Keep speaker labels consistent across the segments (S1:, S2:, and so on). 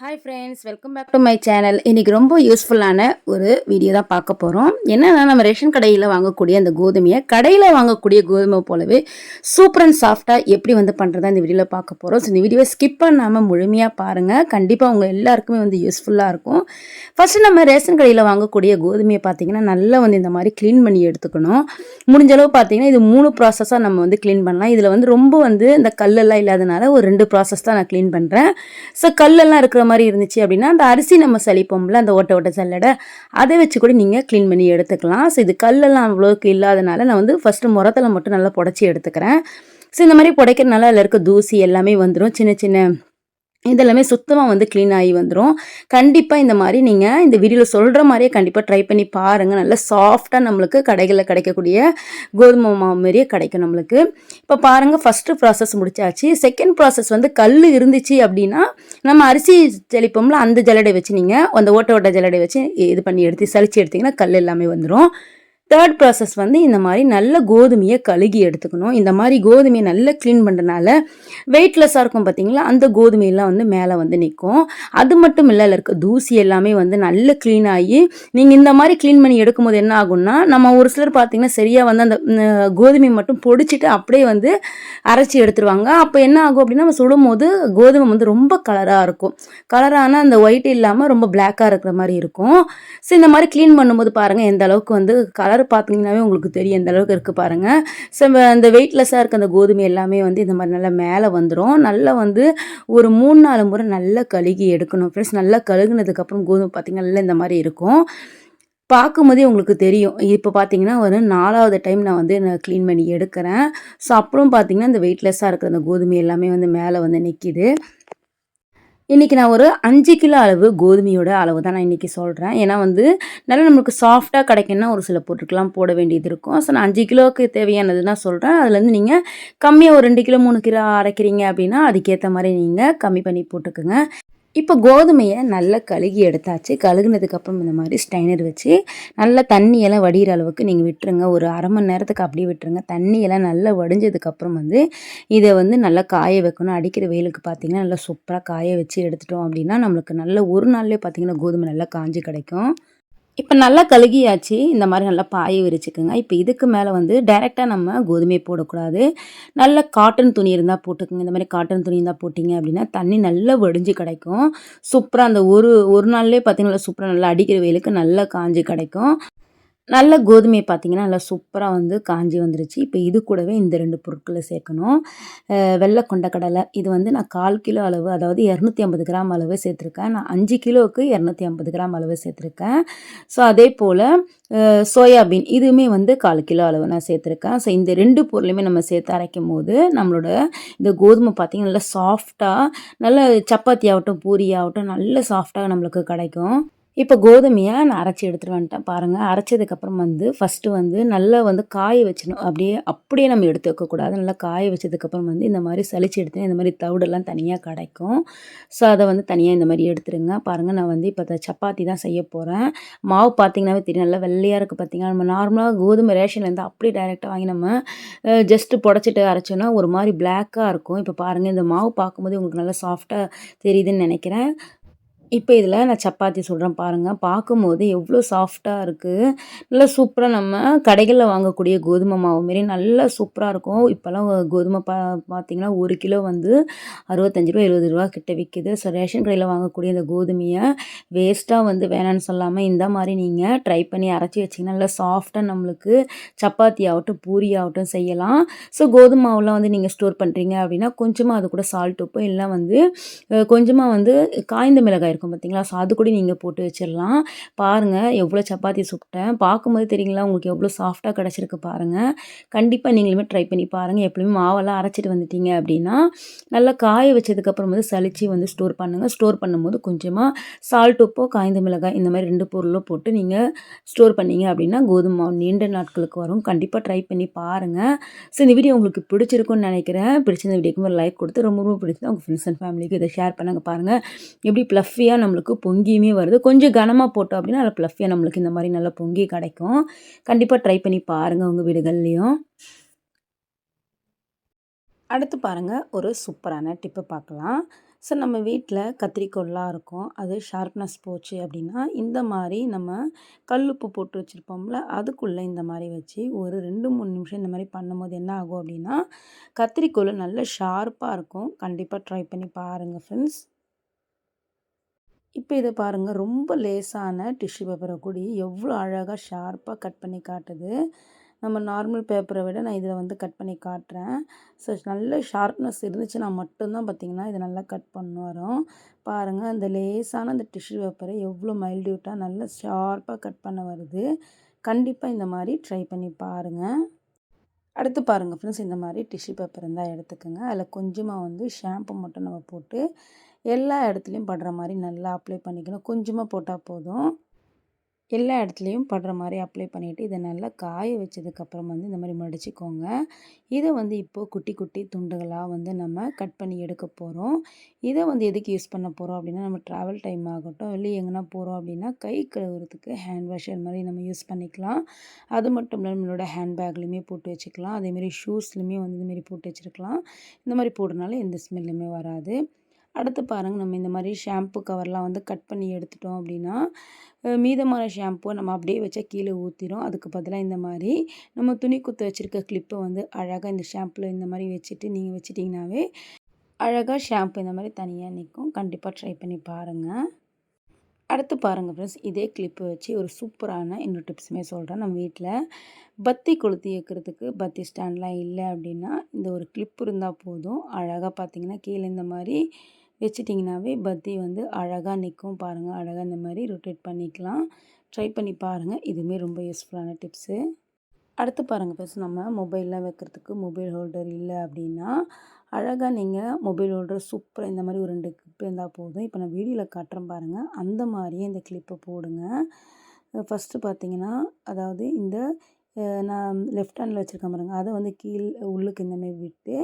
S1: Hi friends welcome back to my channel இன்றைக்கி ரொம்ப யூஸ்ஃபுல்லான ஒரு வீடியோ தான் பார்க்க போகிறோம் என்னென்னா நம்ம ரேஷன் கடையில் வாங்கக்கூடிய அந்த கோதுமையை கடையில் வாங்கக்கூடிய கோதுமை போலவே சூப்பர் அண்ட் சாஃப்டாக எப்படி வந்து பண்ணுறதா இந்த வீடியோவில் பார்க்க போகிறோம் ஸோ இந்த வீடியோவை ஸ்கிப் பண்ணாமல் முழுமையாக பாருங்கள் கண்டிப்பாக உங்கள் எல்லாருக்குமே வந்து யூஸ்ஃபுல்லாக இருக்கும். ஃபஸ்ட்டு நம்ம ரேஷன் கடையில் வாங்கக்கூடிய கோதுமையை பார்த்தீங்கன்னா நல்லா வந்து இந்த மாதிரி க்ளீன் பண்ணி எடுத்துக்கணும். முடிஞ்ச அளவு பார்த்தீங்கன்னா இது மூணு ப்ராசஸாக நம்ம வந்து க்ளீன் பண்ணலாம். இதில் வந்து ரொம்ப வந்து இந்த கல்லெல்லாம் இல்லாதனால ஒரு ரெண்டு ப்ராசஸ் தான் நான் க்ளீன் பண்ணுறேன் ஸோ கல்லெல்லாம் இருக்கிற மாதிரி இருந்துச்சு அப்படின்னா அந்த அரிசி நம்ம சளிப்போம்ல அந்த ஓட்ட ஓட்ட சல்லடை அதை வச்சு கூட நீங்கள் க்ளீன் பண்ணி எடுத்துக்கலாம். ஸோ இது கல்லெல்லாம் அவ்வளோக்கு இல்லாதனால நான் வந்து ஃபஸ்ட்டு முரத்தில் மட்டும் நல்லா புடச்சி எடுத்துக்கிறேன். ஸோ இந்த மாதிரி புடைக்கிறனால அதில் இருக்க தூசி எல்லாமே வந்துடும் சின்ன சின்ன இதெல்லாமே சுத்தமாக வந்து க்ளீன் ஆகி வந்துடும் கண்டிப்பாக இந்த மாதிரி நீங்கள் இந்த வீடியோவில் சொல்கிற மாதிரியே கண்டிப்பாக ட்ரை பண்ணி பாருங்கள் நல்லா சாஃப்டாக நம்மளுக்கு கடைகளில் கிடைக்கக்கூடிய கோதுமை மாவு மாதிரியே கிடைக்கும் நம்மளுக்கு. இப்போ பாருங்கள் ஃபஸ்ட்டு ப்ராசஸ் முடிச்சாச்சு. செகண்ட் ப்ராசஸ் வந்து கல் இருந்துச்சு அப்படின்னா நம்ம அரிசி தெளிப்போம்ல அந்த ஜல்லடை வச்சு நீங்கள் அந்த ஓட்ட ஓட்ட ஜல்லடை வச்சு இது பண்ணி எடுத்து சளிச்சு எடுத்திங்கன்னா கல் எல்லாமே வந்துடும் தேர்ட் ப்ராசஸ் வந்து இந்த மாதிரி நல்ல கோதுமையை கழுகி எடுத்துக்கணும். இந்த மாதிரி கோதுமையை நல்லா க்ளீன் பண்ணுறனால வெயிட்லெஸ்ஸாக இருக்கும் பார்த்தீங்களா அந்த கோதுமையெல்லாம் வந்து மேலே வந்து நிற்கும் அது மட்டும் இல்லை இருக்க தூசி எல்லாமே வந்து நல்ல க்ளீன் ஆகி நீங்கள் இந்த மாதிரி க்ளீன் பண்ணி எடுக்கும்போது என்ன ஆகும்னா நம்ம ஒரு சிலர் பார்த்தீங்கன்னா சரியாக வந்து அந்த கோதுமை மட்டும் பொடிச்சிட்டு அப்படியே வந்து அரைச்சி எடுத்துருவாங்க. அப்போ என்ன ஆகும் அப்படின்னா நம்ம சுடும் போது கோதுமை வந்து ரொம்ப கலராக இருக்கும். கலரான அந்த ஒயிட் இல்லாமல் ரொம்ப பிளாக்காக இருக்கிற மாதிரி இருக்கும். ஸோ இந்த மாதிரி க்ளீன் பண்ணும்போது பாருங்கள் எந்த அளவுக்கு வந்து கலர் கலர் பார்த்தீங்கன்னாவே உங்களுக்கு தெரியும் எந்த அளவுக்கு இருக்குது பாருங்கள் ஸோ அந்த வெயிட்லெஸ்ஸாக இருக்க அந்த கோதுமை எல்லாமே வந்து இந்த மாதிரி நல்லா மேலே வந்துடும் நல்லா வந்து ஒரு மூணு நாலு முறை நல்லா கழுகி எடுக்கணும் ஃப்ரெண்ட்ஸ் நல்லா கழுகுனதுக்கப்புறம் கோதுமை பார்த்திங்கன்னா நல்லா இந்த மாதிரி இருக்கும். பார்க்கும்போதே உங்களுக்கு தெரியும். இப்போ பார்த்தீங்கன்னா ஒரு நாலாவது டைம் நான் வந்து நான் க்ளீன் பண்ணி எடுக்கிறேன். ஸோ அப்புறம் பார்த்தீங்கன்னா இந்த வெயிட்லெஸ்ஸாக இருக்கிற அந்த கோதுமை எல்லாமே வந்து மேலே வந்து நிற்கிது இன்றைக்கி நான் ஒரு அஞ்சு கிலோ அளவு கோதுமையோட அளவு தான் நான் இன்றைக்கி சொல்கிறேன் ஏன்னா வந்து நல்லா நம்மளுக்கு சாஃப்டாக கிடைக்குன்னா ஒரு சில பொருட்கள்லாம் போட வேண்டியது இருக்கும். ஸோ நான் அஞ்சு கிலோவுக்கு தேவையானது தான் சொல்கிறேன் அதுலேருந்து நீங்கள் கம்மியாக ஒரு ரெண்டு கிலோ மூணு கிலோ அரைக்கிறீங்க அப்படின்னா அதுக்கேற்ற மாதிரி நீங்கள் கம்மி பண்ணி போட்டுக்கோங்க. இப்போ கோதுமையை நல்லா கழுகி எடுத்தாச்சு. கழுகுனதுக்கப்புறம் இந்த மாதிரி ஸ்டைனர் வச்சு நல்லா தண்ணியெல்லாம் வடிகிற அளவுக்கு நீங்கள் விட்டுருங்க. ஒரு அரை மணி நேரத்துக்கு அப்படியே விட்டுருங்க. தண்ணியெல்லாம் நல்லா வடிஞ்சதுக்கப்புறம் வந்து இதை வந்து நல்லா காய வைக்கணும். அடிக்கிற வெயிலுக்கு பார்த்திங்கன்னா நல்லா சூப்பராக காய வச்சு எடுத்துட்டோம் அப்படின்னா நம்மளுக்கு நல்ல ஒரு நாள்லேயே பார்த்திங்கன்னா கோதுமை நல்லா காஞ்சி கிடைக்கும். இப்போ நல்லா கழுகியாச்சு. இந்த மாதிரி நல்லா பாய விரிச்சுக்குங்க. இப்போ இதுக்கு மேலே வந்து டைரெக்டாக நம்ம கோதுமை போடக்கூடாது. நல்ல காட்டன் துணி இருந்தால் போட்டுக்கோங்க. இந்த மாதிரி காட்டன் துணி இருந்தால் போட்டிங்க அப்படின்னா தண்ணி நல்லா வடிஞ்சு கிடைக்கும். சூப்பராக அந்த ஒரு ஒரு நாள்லேயே பார்த்தீங்கன்னா சூப்பராக நல்லா அடிக்கிற வெயிலுக்கு நல்லா காஞ்சி கிடைக்கும். நல்ல கோதுமையை பார்த்திங்கன்னா நல்லா சூப்பராக வந்து காஞ்சி வந்துருச்சு. இப்போ இது கூடவே இந்த ரெண்டு பொருட்களை சேர்க்கணும். வெள்ளை கொண்டக்கடலை. இது வந்து நான் கால் கிலோ அளவு அதாவது இரநூத்தி ஐம்பது கிராம் அளவு சேர்த்துருக்கேன். நான் அஞ்சு கிலோவுக்கு இரநூத்தி ஐம்பது கிராம் அளவு சேர்த்துருக்கேன். ஸோ அதே போல் சோயாபீன் இதுவுமே வந்து கால் கிலோ அளவு நான் சேர்த்துருக்கேன். ஸோ இந்த ரெண்டு பொருளையுமே நம்ம சேர்த்து அரைக்கும் போது நம்மளோட இந்த கோதுமை பார்த்திங்கன்னா நல்லா சாஃப்டாக நல்ல சப்பாத்தி ஆகட்டும் பூரி ஆகட்டும் நல்ல சாஃப்டாக நம்மளுக்கு கிடைக்கும். இப்போ கோதுமையை நான் அரைச்சி எடுத்துகிட்டு வந்துட்டேன். பாருங்கள் அரைச்சதுக்கப்புறம் வந்து ஃபஸ்ட்டு வந்து நல்லா வந்து காய வச்சிடணும். அப்படியே அப்படியே நம்ம எடுத்து வைக்கக்கூடாது நல்லா காய வச்சதுக்கப்புறம் வந்து இந்த மாதிரி சளிச்சு எடுத்து இந்த மாதிரி தவிடெல்லாம் தனியாக கிடைக்கும். ஸோ அதை வந்து தனியாக இந்த மாதிரி எடுத்துருங்க. பாருங்கள் நான் வந்து இப்போ சப்பாத்தி தான் செய்ய போகிறேன் மாவு பார்த்திங்கனாவே தெரியும். நல்லா வெள்ளையாக இருக்குது பார்த்திங்கன்னா நம்ம நார்மலாக கோதுமை ரேஷன்லேருந்து அப்படியே டைரெக்டாக வாங்கி நம்ம ஜஸ்ட்டு புடச்சிட்டு அரைச்சோன்னா ஒரு மாதிரி பிளாக்காக இருக்கும். இப்போ பாருங்கள் இந்த மாவு பார்க்கும்போது உங்களுக்கு நல்லா சாஃப்டாக தெரியுதுன்னு நினைக்கிறேன். இப்போ இதில் நான் சப்பாத்தி சொல்கிறேன் பாருங்கள் பார்க்கும்போது எவ்வளோ சாஃப்டாக இருக்குது நல்லா சூப்பராக நம்ம கடைகளில் வாங்கக்கூடிய கோதுமை மாவு மாரி நல்லா சூப்பராக இருக்கும். இப்போல்லாம் கோதுமை பா பார்த்திங்கன்னா ஒரு கிலோ வந்து அறுபத்தஞ்சி ரூபா எழுபது ரூபா கிட்ட விற்கிது ஸோ ரேஷன் கடையில் வாங்கக்கூடிய இந்த கோதுமையை வேஸ்ட்டாக வந்து வேணான்னு சொல்லாமல் இந்த மாதிரி நீங்கள் ட்ரை பண்ணி அரைச்சி வச்சிங்கன்னா நல்லா சாஃப்டாக நம்மளுக்கு சப்பாத்தி ஆகட்டும் பூரி ஆகட்டும் செய்யலாம். ஸோ கோதுமை மாவுலாம் வந்து நீங்கள் ஸ்டோர் பண்ணுறீங்க அப்படின்னா கொஞ்சமாக அது கூட சால்ட் உப்பு இல்லை வந்து கொஞ்சமாக வந்து காய்ந்த மிளகாய் இருக்கும் பார்த்தீங்களா ஸோ அது கூட நீங்கள் போட்டு வச்சிடலாம் பாருங்கள் எவ்வளோ சப்பாத்தி சுப்பிட்டேன் பார்க்கும்போது தெரியுங்களா? உங்களுக்கு எவ்வளோ சாஃப்டாக கிடச்சிருக்கு பாருங்கள் கண்டிப்பாக நீங்களுமே ட்ரை பண்ணி பாருங்கள் எப்பவுமே மாவெல்லாம் அரைச்சிட்டு வந்துட்டீங்க அப்படின்னா நல்லா காய வச்சதுக்கப்புறம் வந்து சளிச்சு வந்து ஸ்டோர் பண்ணுங்கள் ஸ்டோர் பண்ணும்போது கொஞ்சமாக சால்ட் உப்போ காய்ந்த மிளகாய் இந்த மாதிரி ரெண்டு பொருளும் போட்டு நீங்கள் ஸ்டோர் பண்ணீங்க அப்படின்னா கோதுமை மாவு நீண்ட நாட்களுக்கு வரும். கண்டிப்பாக ட்ரை பண்ணி பாருங்கள் ஸோ இந்த வீடியோ உங்களுக்கு பிடிச்சிருக்குன்னு நினைக்கிறேன். பிடிச்சிருந்த வீடியோக்கு ஒரு லைக் கொடுத்து ரொம்ப ரொம்ப பிடிச்சது உங்கள் ஃப்ரெண்ட்ஸ் அண்ட் ஃபேமிலிக்கு இதை ஷேர் பண்ணுங்க பாருங்கள் எப்படி ப்ளஃபி ஃப்ளஃபியாக நம்மளுக்கு பொங்கியுமே வருது. கொஞ்சம் கனமாக போட்டோம் அப்படின்னா நல்லா ஃப்ளஃபியாக நம்மளுக்கு இந்த மாதிரி நல்லா பொங்கி கிடைக்கும். கண்டிப்பாக ட்ரை பண்ணி பாருங்கள் உங்கள் வீடுகள்லேயும். அடுத்து பாருங்கள் ஒரு சூப்பரான டிப்பு பார்க்கலாம். ஸோ நம்ம வீட்டில் கத்திரிக்கோல்லாம் இருக்கும். அது ஷார்ப்னஸ் போச்சு அப்படின்னா இந்த மாதிரி நம்ம கல்லுப்பு போட்டு வச்சுருப்போம்ல அதுக்குள்ளே இந்த மாதிரி வச்சு ஒரு ரெண்டு மூணு நிமிஷம் இந்த மாதிரி பண்ணும்போது என்ன ஆகும் அப்படின்னா கத்திரிக்கோல் நல்ல ஷார்ப்பாக இருக்கும். கண்டிப்பாக ட்ரை பண்ணி பாருங்கள் ஃப்ரெண்ட்ஸ் இப்போ இதை பாருங்கள் ரொம்ப லேசான டிஷ்யூ பேப்பரை கூடி எவ்வளோ அழகாக ஷார்ப்பாக கட் பண்ணி காட்டுது. நம்ம நார்மல் பேப்பரை விட நான் இதில் வந்து கட் பண்ணி காட்டுறேன். ஸோ நல்ல ஷார்ப்னஸ் இருந்துச்சுன்னா மட்டும்தான் பார்த்திங்கன்னா இதை நல்லா கட் பண்ண வரும். பாருங்கள் அந்த லேசான அந்த டிஷ்யூ பேப்பரை எவ்வளோ மைல்டியூட்டாக நல்லா ஷார்ப்பாக கட் பண்ண வருது. கண்டிப்பாக இந்த மாதிரி ட்ரை பண்ணி பாருங்கள் அடுத்து பாருங்கள் ஃப்ரெண்ட்ஸ் இந்த மாதிரி டிஷ்யூ பேப்பர் இருந்தால் எடுத்துக்கோங்க. அதில் கொஞ்சமாக வந்து ஷாம்பு மட்டும் நம்ம போட்டு எல்லா இடத்துலையும் படுற மாதிரி நல்லா அப்ளை பண்ணிக்கணும். கொஞ்சமாக போட்டால் போதும். எல்லா இடத்துலையும் படுற மாதிரி அப்ளை பண்ணிவிட்டு இதை நல்லா காய வச்சதுக்கப்புறம் வந்து இந்த மாதிரி மடிச்சுக்கோங்க. இதை வந்து இப்போது குட்டி குட்டி துண்டுகளாக வந்து நம்ம கட் பண்ணி எடுக்க போகிறோம் இதை வந்து எதுக்கு யூஸ் பண்ண போகிறோம் அப்படின்னா நம்ம ட்ராவல் டைம் ஆகட்டும் இல்லை எங்கன்னா போகிறோம் அப்படின்னா கை கழுவுறதுக்கு ஹேண்ட் வாஷர் மாதிரி நம்ம யூஸ் பண்ணிக்கலாம். அது மட்டும் இல்லை நம்மளோட ஹேண்ட் பேக்லேயுமே போட்டு வச்சுக்கலாம். அதேமாரி ஷூஸ்லையுமே வந்து இதுமாரி போட்டு வச்சுருக்கலாம். இந்த மாதிரி போடுறதுனால எந்த ஸ்மெல்லுமே வராது. அடுத்து பாருங்கள் நம்ம இந்த மாதிரி ஷாம்பு கவர்லாம் வந்து கட் பண்ணி எடுத்துட்டோம் அப்படின்னா மீதமான ஷாம்புவை நம்ம அப்படியே வச்சா கீழே ஊற்றிடும் அதுக்கு பதிலாக இந்த மாதிரி நம்ம துணி குத்த வச்சுருக்க கிளிப்பை வந்து அழகாக இந்த ஷாம்பில் இந்த மாதிரி வச்சுட்டு நீங்கள் வச்சிட்டிங்கனாவே அழகாக ஷாம்பு இந்த மாதிரி தனியாக நிற்கும் கண்டிப்பாக ட்ரை பண்ணி பாருங்கள் அடுத்து பாருங்கள் ஃப்ரெண்ட்ஸ் இதே கிளிப்பு வச்சு ஒரு சூப்பரான இன்னொரு டிப்ஸுமே சொல்கிறேன் நம்ம வீட்டில் பத்தி கொளுத்தி வைக்கிறதுக்கு பத்தி ஸ்டாண்ட்லாம் இல்லை அப்படின்னா இந்த ஒரு கிளிப் இருந்தால் போதும். அழகாக பார்த்தீங்கன்னா கீழே இந்த மாதிரி வச்சிட்டிங்கனாவே பத்தி வந்து அழகாக நிற்கும் பாருங்கள் அழகாக இந்த மாதிரி ரொட்டேட் பண்ணிக்கலாம். ட்ரை பண்ணி பாருங்கள் இதுவுமே ரொம்ப யூஸ்ஃபுல்லான டிப்ஸு அடுத்து பாருங்கள் ப்ளஸ் நம்ம மொபைல்லாம் வைக்கிறதுக்கு மொபைல் ஹோல்டர் இல்லை அப்படின்னா அழகாக நீங்கள் மொபைல் ஹோல்டர் சூப்பராக இந்த மாதிரி ஒரு ரெண்டு கிளிப் இருந்தால் போதும். இப்போ நான் வீடியோவில் காட்டுறேன் பாருங்கள் அந்த மாதிரியே இந்த கிளிப்பை போடுங்க. ஃபஸ்ட்டு பார்த்தீங்கன்னா அதாவது இந்த நான் லெஃப்ட் ஹேண்டில் வச்சுருக்கேன் பாருங்கள் அதை வந்து கீழ் உள்ளுக்கு இந்தமாரி விட்டு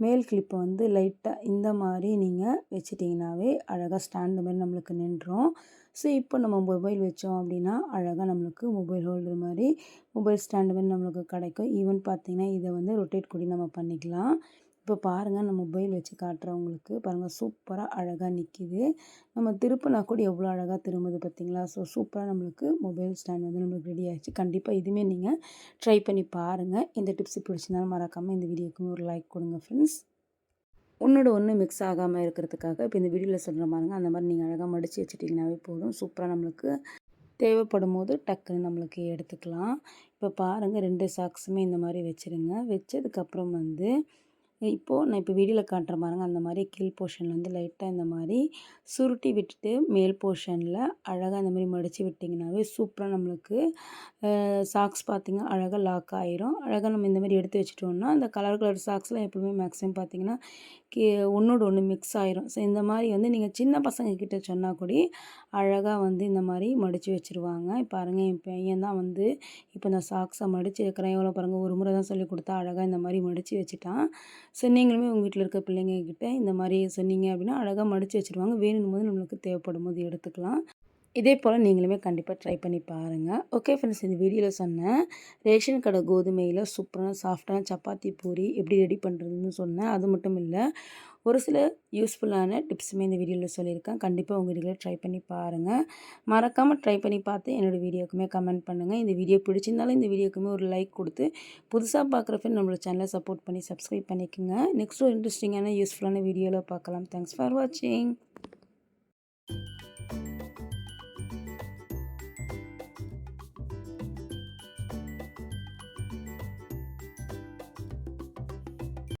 S1: மேல் கிளிப்பை வந்து லைட்டாக இந்த மாதிரி நீங்கள் வச்சிட்டிங்கனாவே அழகாக ஸ்டாண்டு மாதிரி நம்மளுக்கு நின்றோம் ஸோ இப்போ நம்ம மொபைல் வச்சோம் அப்படின்னா அழகாக நம்மளுக்கு மொபைல் ஹோல்டர் மாதிரி மொபைல் ஸ்டாண்டு மாதிரி நம்மளுக்கு கிடைக்கும். ஈவன் பார்த்திங்கன்னா இதை வந்து ரொட்டேட் கூடி நம்ம பண்ணிக்கலாம். இப்போ பாருங்கள் நான் மொபைல் வச்சு காட்டுறவங்களுக்கு பாருங்கள் சூப்பராக அழகாக நிற்கிது நம்ம திருப்பினா கூட எவ்வளோ அழகாக திரும்புது பார்த்திங்களா ஸோ சூப்பராக நம்மளுக்கு மொபைல் ஸ்டாண்ட் வந்து நம்மளுக்கு ரெடி ஆகிடுச்சு கண்டிப்பாக இதுவுமே நீங்கள் ட்ரை பண்ணி பாருங்கள் இந்த டிப்ஸ் பிடிச்சிருந்தாலும் மறக்காமல் இந்த வீடியோக்குமே ஒரு லைக் கொடுங்க ஃப்ரெண்ட்ஸ் ஒன்றோட ஒன்று மிக்ஸ் ஆகாமல் இருக்கிறதுக்காக இப்போ இந்த வீடியோவில் சொல்கிற மாதிரிங்க அந்த மாதிரி நீங்கள் அழகாக மடித்து வச்சுட்டிங்கனாவே போதும். சூப்பராக நம்மளுக்கு தேவைப்படும் போது டக்குன்னு நம்மளுக்கு எடுத்துக்கலாம். இப்போ பாருங்கள் ரெண்டு சாக்ஸுமே இந்த மாதிரி வச்சுருங்க. வச்சதுக்கப்புறம் வந்து இப்போது நான் இப்போ வீடியோவில் காட்டுற பாருங்க அந்த மாதிரி கீழ் போர்ஷனில் வந்து லைட்டாக இந்த மாதிரி சுருட்டி விட்டுட்டு மேல் போர்ஷனில் அழகாக இந்த மாதிரி மடித்து விட்டிங்கனாவே சூப்பராக நம்மளுக்கு சாக்ஸ் பார்த்திங்கன்னா அழகாக லாக் ஆயிரும். அழகாக நம்ம இந்த மாதிரி எடுத்து வச்சுட்டோம்னா அந்த கலர் கலர் சாக்ஸ்லாம் எப்பவுமே மேக்ஸிமம் பார்த்திங்கன்னா கே ஒன்றோட ஒன்று மிக்ஸ் ஆயிரும். ஸோ இந்த மாதிரி வந்து நீங்கள் சின்ன பசங்க கிட்ட சொன்னால் கூட அழகாக வந்து இந்த மாதிரி மடித்து வச்சுருவாங்க. பாருங்கள் என் பையன் தான் வந்து இப்போ இந்த சாக்ஸை மடித்து வைக்கிறேன். எவ்வளோ பாருங்கள் ஒரு முறை தான் சொல்லி கொடுத்தா அழகாக இந்த மாதிரி மடித்து வச்சுட்டான். ஸோ நீங்களுமே உங்கள் வீட்டில் இருக்க பிள்ளைங்கக்கிட்ட இந்த மாதிரி சொன்னீங்க அப்படின்னா அழகாக மடித்து வச்சுருவாங்க. வேணும் போது நம்மளுக்கு தேவைப்படும் போது எடுத்துக்கலாம். இதே போல் நீங்களுமே கண்டிப்பாக ட்ரை பண்ணி பாருங்கள் ஓகே ஃப்ரெண்ட்ஸ் இந்த வீடியோவில் சொன்னேன் ரேஷன் கடை கோதுமையில் சூப்பரான சாஃப்டான சப்பாத்தி பூரி எப்படி ரெடி பண்ணுறதுன்னு சொன்னேன். அது மட்டும் இல்லை ஒரு சில யூஸ்ஃபுல்லான டிப்ஸுமே இந்த வீடியோவில் சொல்லியிருக்கேன். கண்டிப்பாக உங்கள் வீடியோவில் ட்ரை பண்ணி பாருங்கள் மறக்காமல் ட்ரை பண்ணி பார்த்து என்னோடய வீடியோக்குமே கமெண்ட் பண்ணுங்கள் இந்த வீடியோ பிடிச்சிருந்தாலும் இந்த வீடியோக்குமே ஒரு லைக் கொடுத்து புதுசாக பார்க்குற ஃப்ரெண்ட் நம்மளோட சேனலை சப்போர்ட் பண்ணி சப்ஸ்கிரைப் பண்ணிக்கோங்க. நெக்ஸ்ட் ஒரு இன்ட்ரெஸ்டிங்கான யூஸ்ஃபுல்லான வீடியோவில் பார்க்கலாம். தேங்க்ஸ் ஃபார் வாட்சிங்